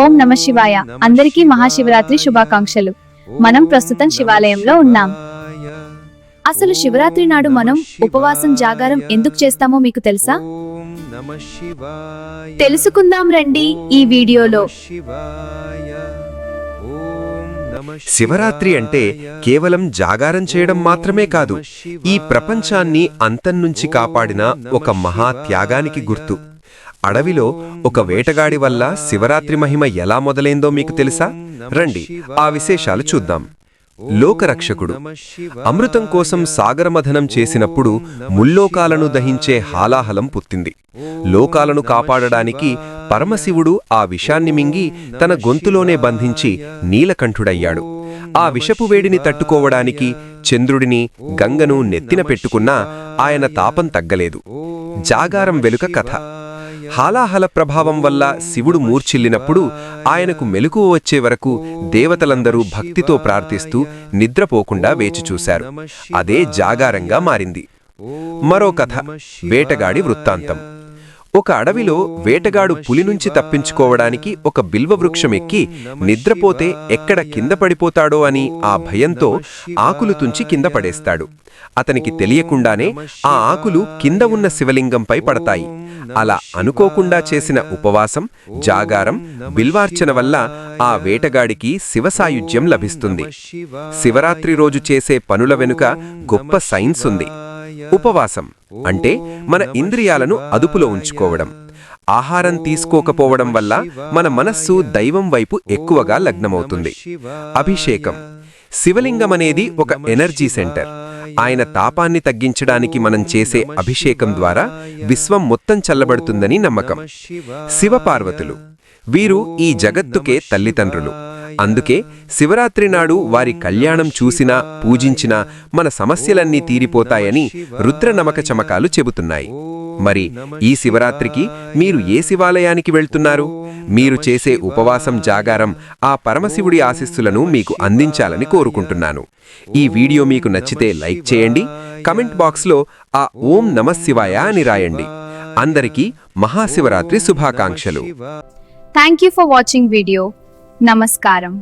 ఓం నమ శివాయ. అందరికీ మహాశివరాత్రి శుభాకాంక్షలు. మనం ప్రస్తుతం శివాలయంలో ఉన్నాం. అసలు శివరాత్రి నాడు మనం ఉపవాసం జాగారం ఎందుకు చేస్తామో మీకు తెలుసా? తెలుసుకుందాం రండి ఈ వీడియోలో. శివరాత్రి అంటే కేవలం జాగారం చేయడం మాత్రమే కాదు ఈ ప్రపంచాన్ని అంతం నుంచి కాపాడిన ఒక మహా త్యాగానికి గుర్తు. అడవిలో ఒక వేటగాడి వల్ల శివరాత్రి మహిమ ఎలా మొదలైందో మీకు తెలుసా? రండి ఆ విశేషాలు చూద్దాం. లోకరక్షకుడు అమృతం కోసం సాగరమథనం చేసినప్పుడు ముల్లోకాలను దహించే హాలాహలం పుట్టింది. లోకాలను కాపాడడానికి పరమశివుడు ఆ విషాన్ని మింగి తన గొంతులోనే బంధించి నీలకంఠుడయ్యాడు. ఆ విషపు వేడిని తట్టుకోవడానికి చంద్రుడిని గంగను నెత్తిన పెట్టుకున్నా ఆయన తాపం తగ్గలేదు. జాగారం వెలుక కథ. హాలాహల ప్రభావం వల్ల శివుడు మూర్ఛిల్లినప్పుడు ఆయనకు మెలకువ వచ్చే వరకు దేవతలందరూ భక్తితో ప్రార్థిస్తూ నిద్రపోకుండా వేచిచూశారు అదే జాగారంగా మారింది. మరో కథ వేటగాడి వృత్తాంతం. ఒక అడవిలో వేటగాడు పులి నుంచి తప్పించుకోవడానికి ఒక బిల్వ ఎక్కి నిద్రపోతే ఎక్కడ కింద పడిపోతాడో అని ఆ భయంతో ఆకులు తుంచి కింద పడేస్తాడు. అతనికి తెలియకుండానే ఆ ఆకులు కింద ఉన్న శివలింగంపై పడతాయి. అలా అనుకోకుండా చేసిన ఉపవాసం జాగారం బిల్వార్చన వల్ల ఆ వేటగాడికి శివసాయుధ్యం లభిస్తుంది. శివరాత్రి రోజు చేసే పనుల వెనుక గొప్ప సైన్స్ ఉంది. ఉపవాసం అంటే మన ఇంద్రియాలను అదుపులో ఉంచుకోవడం. ఆహారం తీసుకోకపోవడం వల్ల మన మనస్సు దైవం వైపు ఎక్కువగా లగ్నమవుతుంది. అభిషేకం. శివలింగం అనేది ఒక ఎనర్జీ సెంటర్. ఆయన తాపాన్ని తగ్గించడానికి మనం చేసే అభిషేకం ద్వారా విశ్వం మొత్తం చల్లబడుతుందని నమ్మకం. శివపార్వతులు. వీరు ఈ జగత్తుకే తల్లిదండ్రులు. అందుకే శివరాత్రి నాడు వారి కళ్యాణం చూసినా పూజించినా మన సమస్యలన్నీ తీరిపోతాయని రుద్రనమక చమకాలు చెబుతున్నాయి. మరి ఈ శివరాత్రికి మీరు ఏ శివాలయానికి వెళ్తున్నారు? మీరు చేసే ఉపవాసం జాగారం ఆ పరమశివుడి ఆశీస్సులను మీకు అందించాలని కోరుకుంటున్నాను. ఈ వీడియో మీకు నచ్చితే లైక్ చేయండి కమెంట్ బాక్స్లో ఆ ఓం నమశివాయ అని రాయండి. అందరికీ మహాశివరాత్రి శుభాకాంక్షలు. Thank you for watching video నమస్కారం